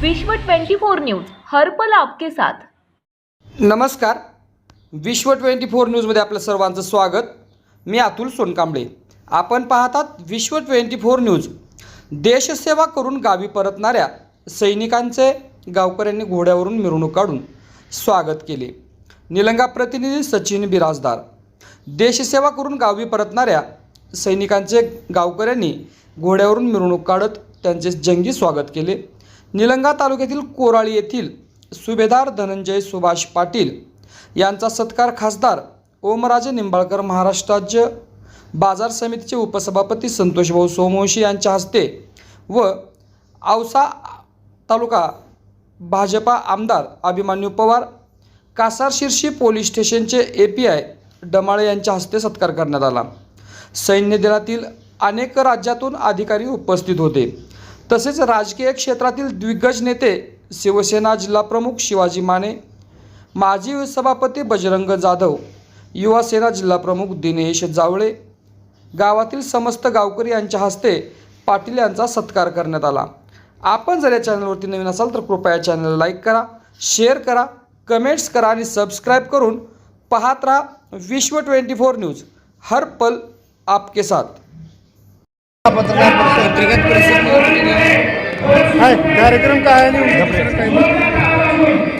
विश्व 24 न्यूज हरपल आपके साथ. नमस्कार. विश्व ट्वेंटी फोर न्यूजमध्ये आपलं सर्वांचं स्वागत. मी अतुल सोनकांबळे. आपण पाहतात विश्व ट्वेंटी फोर न्यूज. देशसेवा करून गावी परतणाऱ्या सैनिकांचे गावकऱ्यांनी घोड्यावरून मिरवणूक काढून स्वागत केले. निलंगा प्रतिनिधी सचिन बिराजदार. देशसेवा करून गावी परतणाऱ्या सैनिकांचे गावकऱ्यांनी घोड्यावरून मिरवणूक काढत त्यांचे जंगी स्वागत केले. निलंगा तालुक्यातील कोराळी येथील सुभेदार धनंजय सुभाष पाटील यांचा सत्कार खासदार ओमराजे निंबाळकर महाराष्ट्र राज्य बाजार समितीचे उपसभापती संतोषभाऊ सोमवंशी यांच्या हस्ते व औसा तालुका भाजपा आमदार अभिमन्यू पवार कासारशिर्शी पोलीस स्टेशनचे ए पी आय डमाळे यांच्या हस्ते सत्कार करण्यात आला. सैन्य दलातील अनेक राज्यातून अधिकारी उपस्थित होते. तसेच राजकीय क्षेत्रातील दिग्गज नेते शिवसेना जिल्हाप्रमुख शिवाजी माने माजी सभापती बजरंग जाधव युवासेना जिल्हाप्रमुख दिनेश जावळे गावातील समस्त गावकरी यांच्या हस्ते पाटील यांचा सत्कार करण्यात आला. आपण जर या चॅनलवरती नवीन असाल तर कृपया चॅनल चॅनलला लाईक करा शेअर करा कमेंट्स करा आणि सबस्क्राईब करून पाहत राहा विश्व ट्वेंटी फोर न्यूज. हर पल आपके साथ. पत्रकार परिषद. काय? कार्यक्रम काय आहे आणि उद्या काय?